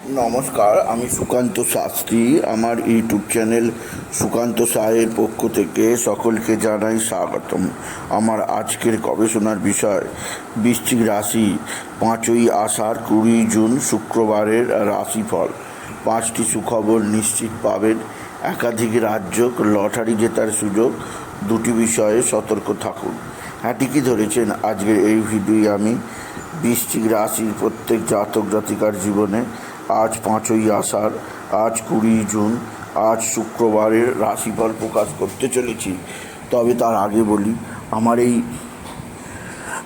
নমস্কার, আমি সুকান্ত শাস্ত্রী। আমার ইউটিউব চ্যানেল সুকান্ত সাহের পক্ষ থেকে সকলকে জানাই স্বাগতম। আমার আজকের গবেষণার বিষয়, বৃশ্চিক রাশি। পাঁচই আষাঢ়, কুড়ি জুন শুক্রবারের রাশিফল। পাঁচটি সুখবর নিশ্চিত পাবেন। একাধিক রাজ্য লটারি জেতার সুযোগ, দুটি বিষয়ে সতর্ক থাকুন। হ্যাঁ ঠিকই ধরেছেন? আজকের এই ভিডিওয়ে আমি বৃশ্চিক রাশির প্রত্যেক জাতক জাতিকার জীবনে আজ পাঁচই আষাঢ়, আজ কুড়ি জুন, আজ শুক্রবারের রাশিফল প্রকাশ করতে চলেছি। তবে তার আগে বলি, আমার এই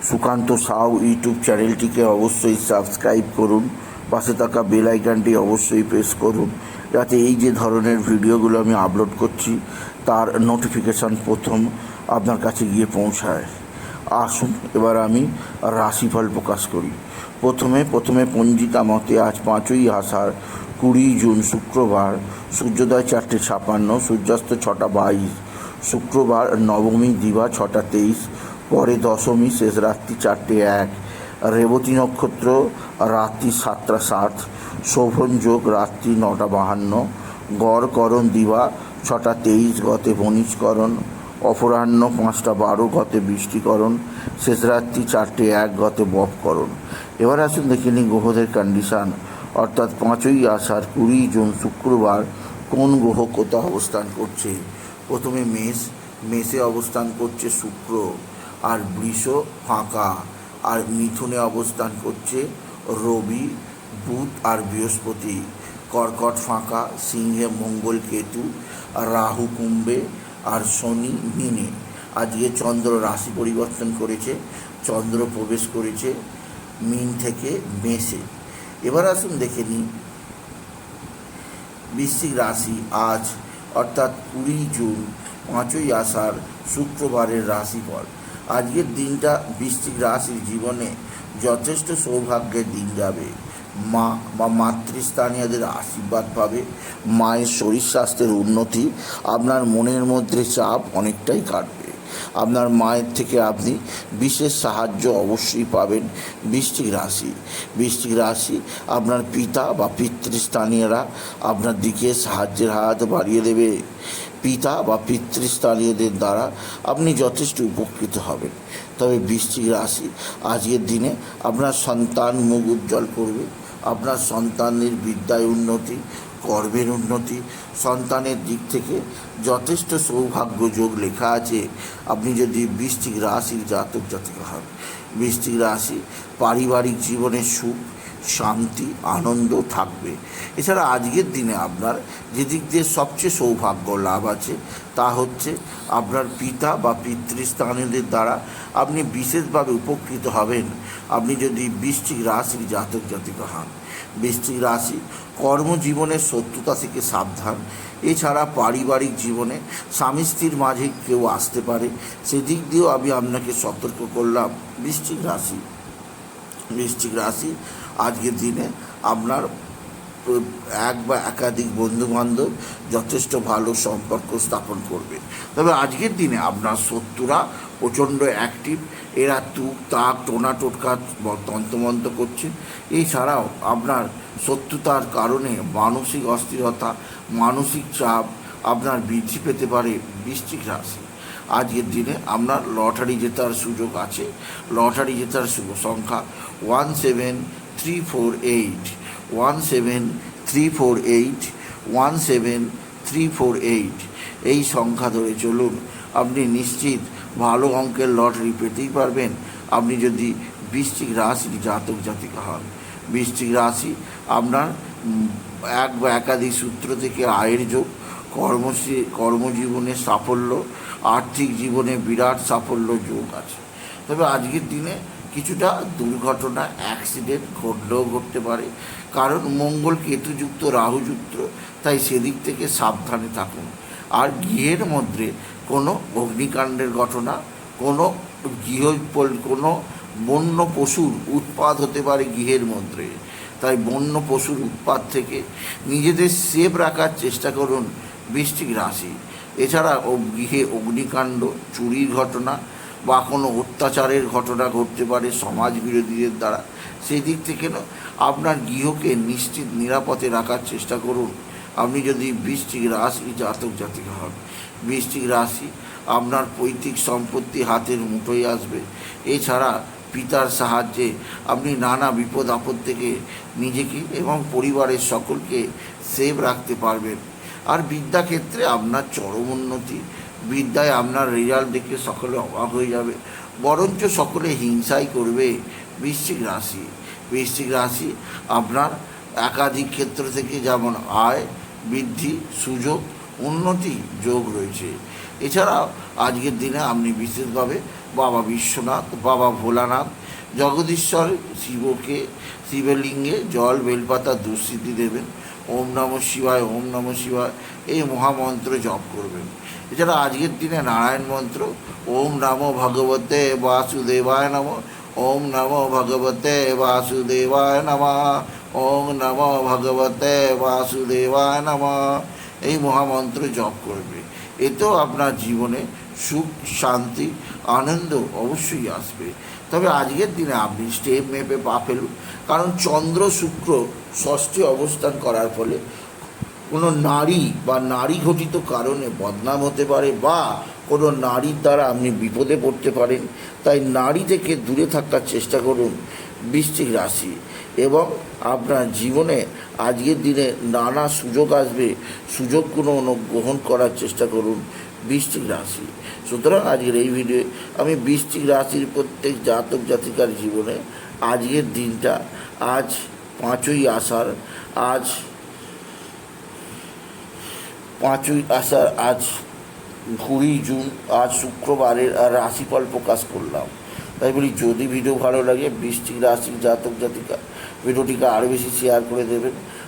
সুকান্ত সাউ ইউটিউব চ্যানেলটিকে অবশ্যই সাবস্ক্রাইব করুন, পাশে থাকা বেল অবশ্যই প্রেস করুন, যাতে এই যে ধরনের ভিডিওগুলো আমি আপলোড করছি, তার নোটিফিকেশান প্রথম আপনার কাছে গিয়ে পৌঁছায়। আসুন, এবার আমি রাশিফল প্রকাশ করি। প্রথমে প্রথমে পঞ্জিকা মতে আজ পাঁচই আষাঢ়, কুড়ি জুন শুক্রবার, সূর্যোদয় চারটে ছাপান্ন, সূর্যাস্ত ছটা বাইশ, শুক্রবার নবমী দিবা ছটা তেইশ, পরে দশমী শেষ রাত্রি চারটে এক, রেবতী নক্ষত্র রাত্রি সাতটা সাত, শোভন যোগ রাত্রি নটা বাহান্ন, গড়করণ দিবা ছটা তেইশ, গতে বণিজকরণ অপরাহ্ন পাঁচটা বারো গতে বৃষ্টিকরণ শেষ রাত্রি চারটে এক গতে বপকরণ এবার আসুন দেখে নিই গ্রহদের কন্ডিশান অর্থাৎ পাঁচই আষাঢ়, কুড়ি জুন, শুক্রবার কোন গ্রহ কোথাও অবস্থান করছে? প্রথমে মেষ, মেষে অবস্থান করছে শুক্র, আর বৃষ ফাঁকা। আর মিথুনে অবস্থান করছে রবি, বুধ আর বৃহস্পতি। কর্কট ফাঁকা, সিংহে মঙ্গল কেতু, রাহু কুম্ভে আর শনি মিনে। আজকে চন্দ্র রাশি পরিবর্তন করেছে, চন্দ্র প্রবেশ করেছে মিন থেকে মেষে। এবার আসুন দেখে নিই। বৃশ্চিক রাশি আজ, অর্থাৎ কুড়ি জুন, পাঁচই আষাঢ়, শুক্রবারের রাশিফল। আজকের দিনটা বৃশ্চিক রাশির জীবনে যথেষ্ট সৌভাগ্যের দিন যাবে। মা, বা মাতৃস্থানীয়দের আশীর্বাদ পাবে। মায়ের শরীর স্বাস্থ্যের উন্নতি আপনার মনের মধ্যে চাপ অনেকটাই কাটবে। আপনার মায়ের থেকে আপনি বিশেষ সাহায্য অবশ্যই পাবেন বৃষ্টিক রাশি। বৃশ্চিক রাশি আপনার পিতা বা পিতৃস্থানীয়রা আপনার দিকে সাহায্যের হাত বাড়িয়ে দেবে। পিতা বা পিতৃস্থানীয়দের দ্বারা আপনি যথেষ্ট উপকৃত হবেন। তবে বৃষ্টিক রাশি আজকের দিনে আপনার সন্তান মুখ উজ্জ্বল করবে। আপনার সন্তানের বিদ্যায় উন্নতি, কর্মের উন্নতি, সন্তানের দিক থেকে যথেষ্ট সৌভাগ্য যোগ লেখা আছে। আপনি যদি বৃষ্টিক রাশির জাতক জাতক হন বৃষ্টিক রাশি পারিবারিক জীবনের সুখ শান্তি, আনন্দ থাকবে। এছাড়া আজকের দিনে আপনার যে দিক দিয়ে সবচেয়ে সৌভাগ্য লাভ আছে, তা হচ্ছে আপনার পিতা বা পিতৃস্থানীয়দের দ্বারা আপনি বিশেষভাবে উপকৃত হবেন। আপনি যদি বৃশ্চিক রাশির জাতক, জাতিকা হন, বৃশ্চিক রাশি কর্মজীবনের শত্রুতা থেকে সাবধান। এছাড়া পারিবারিক জীবনে স্বামী স্ত্রীর মাঝে কেউ আসতে পারে। সেদিক দিয়েও আমি আপনাকে সতর্ক করলাম। বৃশ্চিক রাশি বৃশ্চিক রাশি আজকের দিনে আপনার এক বা একাধিক বন্ধু বান্ধব যথেষ্ট ভালো সম্পর্ক স্থাপন করবে। তবে আজকের দিনে আপনার শত্রুরা প্রচণ্ড অ্যাক্টিভ এরা তুক, তাক, টোনা, টোটকা তন্তমন্ত করছে। এছাড়াও আপনার শত্রুতার কারণে মানসিক অস্থিরতা, মানসিক চাপ আপনার বৃদ্ধি পেতে পারে বৃশ্চিক রাশি। আজকের দিনে আপনার লটারি জেতার সুযোগ আছে। লটারি জেতার সংখ্যা one seven three four eight one seven three four eight one seven three four eight এই সংখ্যা ধরে চলুন, আপনি নিশ্চিত ভালো অঙ্কের লটারি পেতেই পারবেন। আপনি যদি বৃষ্টিক রাশির জাতক জাতিকা হন বৃষ্টিক রাশি আপনার এক বা একাধিক সূত্র থেকে আয়ের যোগ কর্মশ্রী কর্মজীবনে সাফল্য, আর্থিক জীবনে বিরাট সাফল্য যোগ আছে। তবে আজকের দিনে কিছুটা দুর্ঘটনা অ্যাক্সিডেন্ট ঘটলেও ঘটতে পারে। কারণ মঙ্গল কেতুযুক্ত, রাহুযুক্ত, তাই সেদিক থেকে সাবধানে থাকুন। আর গৃহের মধ্যে কোনো অগ্নিকাণ্ডের ঘটনা, কোনো গৃহ কোনো বন্য পশুর উৎপাদ হতে পারে গৃহের মধ্যে। তাই বন্য পশুর উৎপাদ থেকে নিজেদের সেফ রাখার চেষ্টা করুন বৃষ্টিক রাশি। এছাড়া গৃহে অগ্নিকাণ্ড, চুরির ঘটনা বা কোনো অত্যাচারের ঘটনা ঘটতে পারে সমাজ বিরোধীদের দ্বারা সেই দিক থেকে আপনার গৃহকে নিশ্চিত নিরাপদে রাখার চেষ্টা করুন। আপনি যদি বৃষ্টিক রাশি জাতক জাতিকা হন, বৃষ্টিক রাশি আপনার পৈতৃক সম্পত্তি হাতের মুঠোয় আসবে। এছাড়া পিতার সাহায্যে আপনি নানা বিপদ আপদ থেকে নিজেকে এবং পরিবারের সকলকে সেভ রাখতে পারবেন। আর বিদ্যাক্ষেত্রে আপনার চরম উন্নতি বিদ্যায় আপনার রেজাল্ট দেখে সকলে অবাক হয়ে যাবে। বরঞ্চ সকলে হিংসাই করবে। বৃশ্চিক রাশি বৃশ্চিক রাশি আপনার একাধিক ক্ষেত্র থেকে যেমন আয় বৃদ্ধি, সুযোগ, উন্নতি, যোগ রয়েছে। এছাড়া আজকের দিনে আপনি বিশেষভাবে বাবা বিশ্বনাথ, বাবা ভোলানাথ, জগদীশ্বর, শিবকে, শিবলিঙ্গে জল, বেলপাতা দুঃসিদ্ধি দেবেন। ওম নম শিবায়, ওম নম শিবায়, এই মহামন্ত্র জপ করবেন। এছাড়া আজকের দিনে নারায়ণ মন্ত্র, ওম নম ভগবতে বাসুদেবায় নম, ওম নম ভগবতে বাসুদেবায় নম, ওম নম ভগবতে বাসুদেবায় নম, এই মহামন্ত্র জপ করবে। এতেও আপনার জীবনে সুখ, শান্তি, আনন্দ অবশ্যই আসবে। তবে আজকের দিনে আপনি স্টেপ মেপে পা ফেলুন। কারণ চন্দ্র শুক্র ষষ্ঠী অবস্থান করার ফলে কোনো নারী বা নারী ঘটিত কারণে বদনাম হতে পারে বা কোনো নারীর দ্বারা আপনি বিপদে পড়তে পারেন। তাই নারী থেকে দূরে থাকার চেষ্টা করুন বৃশ্চিক রাশি এবং আপনার জীবনে আজকের দিনে নানা সুযোগ আসবে। সুযোগগুলো গ্রহণ করার চেষ্টা করুন। বৃশ্চিক রাশি। সুতরাং আজকের এই ভিডিও আমি বৃশ্চিক রাশির প্রত্যেক জাতক জাতিকার জীবনে আজকের দিনটা, আজ পাঁচই আষাঢ়, আজ পাঁচই আষাঢ়, আজ কুড়ি জুন, আজ শুক্রবারের রাশিফল প্রকাশ করলাম। তাই বলি, যদি ভিডিও ভালো লাগে বৃষ্টিক রাশি জাতক জাতিকা ভিডিওটিকে আরও বেশি শেয়ার করে দেবেন।